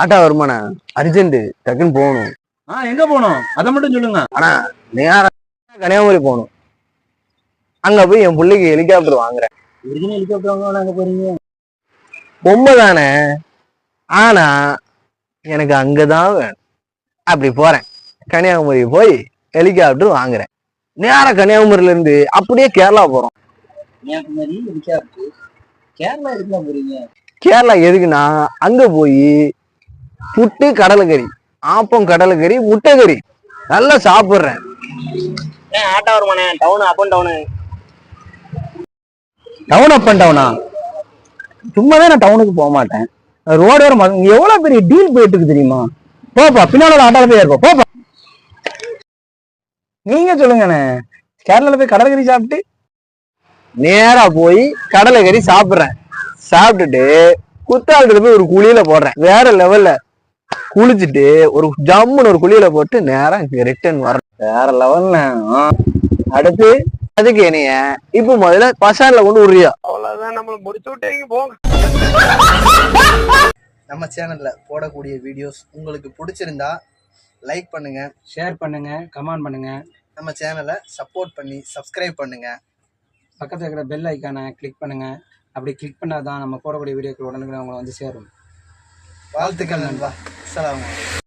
Atta வருமாண்ணா. Urgent டக்குன்னு போகணும். ஆ எங்க போகணும்? அதை மட்டும் சொல்லுங்க. ஆனா நேரா கன்னியாகுமரி போகணும். அங்க போய் என் பிள்ளைக்கு ஹெலிகாப்டர் வாங்குறேன். ஒரிஜினல் ஹெலிகாப்டர் வாங்க அங்க போறீங்க? பொம்மை தானே ஆனா எனக்கு அங்கதான் வேணும். அப்படி போறேன். கன்னியாகுமரி போய் ஹெலிகாப்டர் வாங்குறேன். நேரா கன்னியாகுமரியில இருந்து அப்படியே கேரளா போறோம். கன்னியாகுமரி ஹெலிகாப்டர் கேரளா எதுக்குலாம் போறீங்க? கேரளா எதுக்குன்னா அங்க போய் புட்டு கடலைக்கறி ஆப்பம் கடலைக்கறி முட்டைக்கறி. நல்லா சாப்பிடுறேன். Auto வருமானே down up and down down up and டவுனா சும்மாவே நான் டவுனுக்கு போக மாட்டேன். ரோடு வர இங்க எவ்வளவு பெரிய டீல் போயிட்டு இருக்கு தெரியுமா? போப்பா பின்னால ஆட்டோல போய் இருப்போம் போப்பா. நீங்க சொல்லுங்கண்ணே. கேரளால போய் கடற்கறி சாப்பிட்டு நேரா போய் கடலைக்கறி சாப்பிடுறேன். சாப்பிட்டுட்டு குத்தாலத்துல போய் ஒரு குழியில போடுறேன். வேற லெவல்ல குளிச்சுட்டு ஒரு ஜம்முன்னு ஒரு குழியில போட்டு நேரா இங்க ரிட்டர்ன் வர்றேன் வேற லெவல்ல அடுத்து அதுக்கு என்னைய இப்ப முதல்ல பசார்ல கொண்டு விடுறியா நம்ம சேனல்ல போடக்கூடிய வீடியோஸ் உங்களுக்கு பிடிச்சிருந்தா லைக் பண்ணுங்க ஷேர் பண்ணுங்க கமெண்ட் பண்ணுங்க. நம்ம சேனலை சப்போர்ட் பண்ணி சப்ஸ்கிரைப் பண்ணுங்க. பக்கத்துல இருக்கிற பெல் ஐக்கானை கிளிக் பண்ணுங்க. அப்படி கிளிக் பண்ணாதான் நம்ம போடக்கூடிய வீடியோக்கள் உடனுக்குடன் உங்களை வந்து சேரும். வாழ்த்துக்கள் நண்பா. Salam.